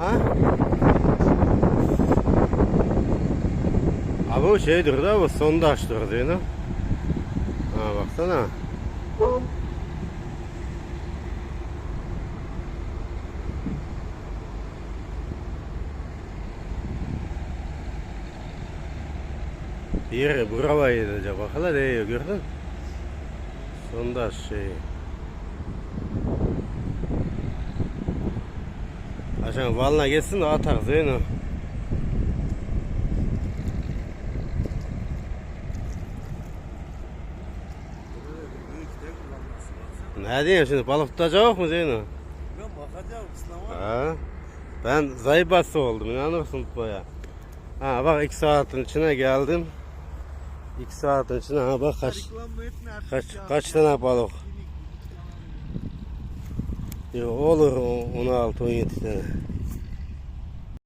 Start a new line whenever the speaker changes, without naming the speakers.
Ha? Abi o şeydir da bu sondaştır değil mi? Ha baksana. Bir yere buravayı edecek bakala değiyor gördün? Sondaş şey. Aşağı valına geçsin de atar Zeyno. Ne diyeyim şimdi balık tutacak mı Zeyno?
Ben bakacağım ıslama.
Ha? Ben zayıbası oldum inanırsın tutmaya. Ha bak iki saatin içine geldim. İki saatin içine ha bak kaç kaç kaç tane balık. Yo, olur o- 16 17 tane.